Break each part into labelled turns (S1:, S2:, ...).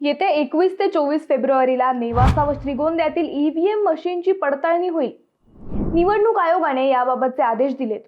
S1: येत्या एकवीस ते चोवीस फेब्रुवारीला नेवासा व श्रीगोंद्यातील ईव्हीएम मशीनची पडताळणी होईल. निवडणूक आयोगाने याबाबतचे आदेश दिलेत.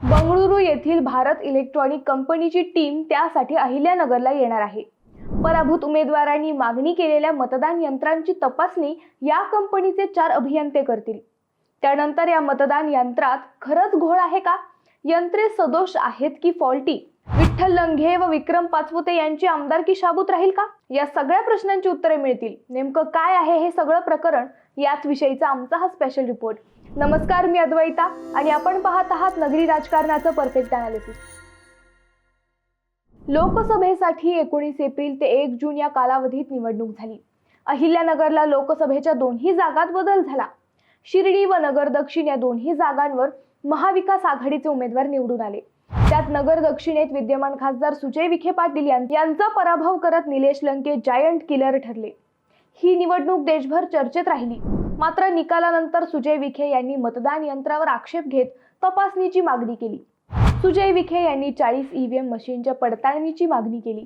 S1: बंगळुरू येथील भारत इलेक्ट्रॉनिक कंपनीची टीम त्यासाठी अहिल्यानगरला येणार आहे. पराभूत उमेदवारांनी मागणी केलेल्या मतदान यंत्रांची तपासणी या कंपनीचे चार अभियंते करतील. त्यानंतर या मतदान यंत्रात खरंच घोळ आहे का? यंत्रे सदोष आहेत की फॉल्टी? विठ्ठल लंघे व विक्रम पाचपुते यांची आमदारकी शाबूत राहील का? या सगळ्या प्रश्नांची उत्तरे मिळतील. नेमकं काय आहे हे सगळं प्रकरण? याच विषयीचा आमचा हा स्पेशल रिपोर्ट नमस्कार मी अद्वैता आणि आपण पाहत आहात नगरी राजकारणाचं परफेक्ट अनालिसिस लोकसभेसाठी एकोणीस एप्रिल ते एक जून या कालावधीत निवडणूक झाली. अहिल्यानगरला लोकसभेच्या दोन्ही जागात बदल झाला. शिर्डी व नगर दक्षिण या दोन्ही जागांवर महाविकास आघाडीचे उमेदवार निवडून आले. त्यात नगर दक्षिणेत विद्यमान खासदार सुजय विखे पाटील यांचा पराभव करत निलेश लंके जायंट किलर ठरले. ही निवडणूक देशभर चर्चेत राहिली. मात्र निकालानंतर सुजय विखे यांनी मतदान यंत्रावर आक्षेप घेत तपासणीची मागणी केली. सुजय विखे यांनी चाळीस ईव्हीएम मशीनच्या पडताळणीची मागणी केली.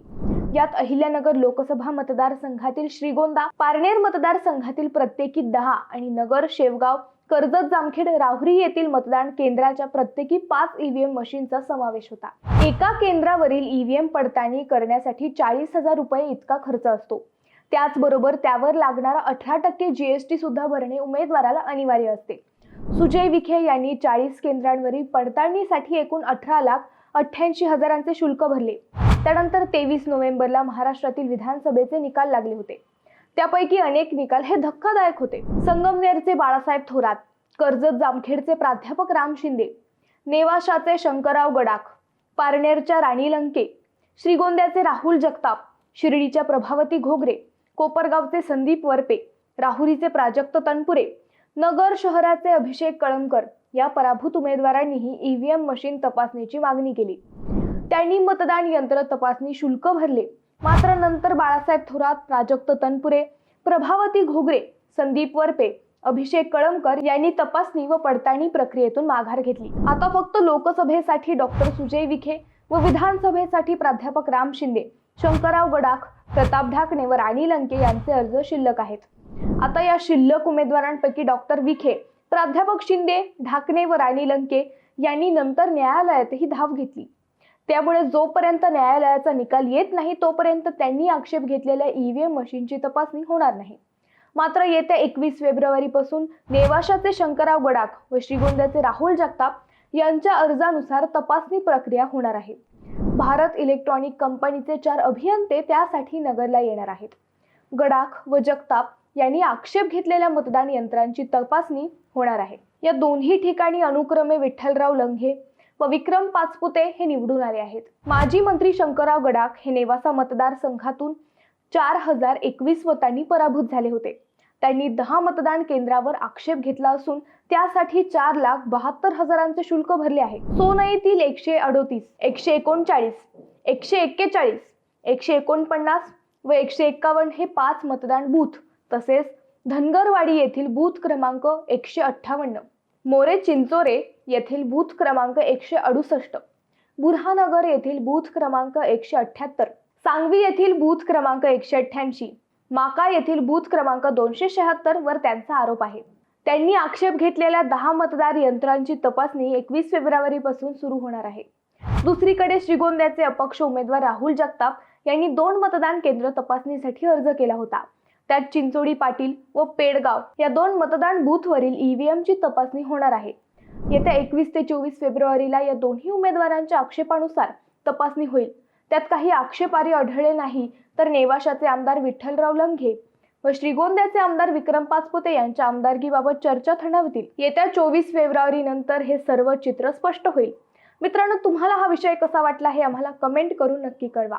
S1: यात अहिल्यानगर लोकसभा मतदारसंघातील श्रीगोंदा पारनेर मतदारसंघातील प्रत्येकी दहा आणि नगर शेवगाव कर्जत जामखेड राहुरी येथील मतदान केंद्राच्या प्रत्येकी पाच ईव्हीएम मशीनचा समावेश होता. एका केंद्रावरील ईव्हीएम पडताळणी करण्यासाठी चाळीस हजार रुपये इतका खर्च असतो. त्याचबरोबर त्यावर लागणारा अठरा टक्के जीएसटी सुद्धा भरणे उमेदवाराला अनिवार्य असते. सुजय विखे यांनी चाळीस केंद्रांवरील पडताळणीसाठी एकूण अठरा लाख अठ्ठ्याऐंशी हजारांचे शुल्क भरले. त्यानंतर तेवीस नोव्हेंबरला महाराष्ट्रातील विधानसभेचे निकाल लागले होते. त्यापैकी अनेक निकाल हे धक्कादायक होते. संगमनेरचे बाळासाहेब थोरात कर्जत जामखेडचे प्राध्यापक राम शिंदे नेवाशाचे शंकरराव गडाख पारनेरच्या राणी लंके श्रीगोंद्याचे राहुल जगताप शिर्डीच्या प्रभावती घोगरे कोपरगावचे संदीप वरपे राहुरीचे प्राजक्त तनपुरे नगर शहराचे अभिषेक कळमकर या पराभूत उमेदवारांनीही ईव्हीएम मशीन तपासणीची मागणी केली. त्यांनी मतदान यंत्र तपासणी शुल्क भरले. मात्र नंतर बाळासाहेब थोरात प्राजक्त तनपुरे प्रभावती घोगरे संदीप वरपे अभिषेक कळमकर यांनी तपासणी व पडताळणी प्रक्रियेतून माघार घेतली. आता फक्त लोकसभेसाठी डॉक्टर सुजय विखे व विधानसभेसाठी प्राध्यापक राम शिंदे शंकरराव गडाख प्रताप ढाकणे व राणी लंके यांचे अर्ज शिल्लक आहेत. आता या शिल्लक उमेदवारांपैकी डॉक्टर विखे प्राध्यापक शिंदे ढाकणे व राणी लंके यांनी नंतर न्यायालयातही धाव घेतली. त्यामुळे जोपर्यंत न्यायालयाचा निकाल येत नाही तोपर्यंत त्यांनी आक्षेप घेतलेल्या ईव्हीएम मशीनची तपासणी होणार नाही. मात्र येत्या एकवीस फेब्रुवारीपासून नेवाशाचे शंकरराव गडाख व श्रीगोंद्याचे राहुल जगताप यांच्या अर्जानुसार तपासणी प्रक्रिया होणार आहे. भारत इलेक्ट्रॉनिक कंपनीचे चार अभियंते त्यासाठी नगरला येणार आहेत. गडाख व जगताप यांनी आक्षेप घेतलेल्या मतदान यंत्रांची तपासणी होणार आहे. या दोन्ही ठिकाणी अनुक्रमे विठ्ठलराव लंघे व विक्रम पाचपुते हे निवडून आले आहेत. माजी मंत्री शंकरराव गडाख हे नेवासा मतदारसंघातून चार हजार एकवीस मतांनी पराभूत झाले होते. त्यांनी दहा मतदान केंद्रावर आक्षेप घेतला असून त्यासाठी चार लाख बहात्तर हजारांचे शुल्क भरले आहे. सोन येथील एकशे अडोतीस एकशे एकोणचाळीस एकशे एक्केचाळीस एकशे एकोणपन्नास व एकशे एक्कावन्न हे पाच मतदान बूथ तसेच धनगरवाडी येथील बूथ क्रमांक एकशे अठ्ठावन्न. मोरे चिंचोरे येथील बूथ क्रमांक एकशे अडुसष्ट. बुरहानगर येथील बूथ क्रमांक एकशे अठ्ठ्याहत्तर सांगवी येथील बूथ क्रमांक एकशे अठ्ठ्याऐंशी. माका येथील बूथ क्रमांक दोनशे शहात्तर वर त्यांचा आरोप आहे. त्यांनी आक्षेप घेतलेल्या दहा मतदार यंत्रांची तपासणी एकवीस फेब्रुवारीपासून सुरू होणार आहे. दुसरीकडे श्रीगोंद्याचे अपक्ष उमेदवार राहुल जगताप यांनी दोन मतदान केंद्र तपासणीसाठी अर्ज केला होता. त्यात चिंचोडी पाटील व पेडगाव या दोन मतदान बूथवरील ईव्हीएमची तपासणी होणार आहे. येत्या एकवीस ते चोवीस फेब्रुवारीला या दोन्ही उमेदवारांच्या आक्षेपानुसार तपासणी होईल. त्यात काही आक्षेपारी आढळले नाही तर नेवाशाचे आमदार विठ्ठलराव लंघे व श्रीगोंद्याचे आमदार विक्रम पाचपुते यांच्या आमदारकीबाबत चर्चा थंडावतील येत्या चोवीस फेब्रुवारी नंतर हे सर्व चित्र स्पष्ट होईल. मित्रांनो तुम्हाला हा विषय कसा वाटला हे आम्हाला कमेंट करून नक्की कळवा.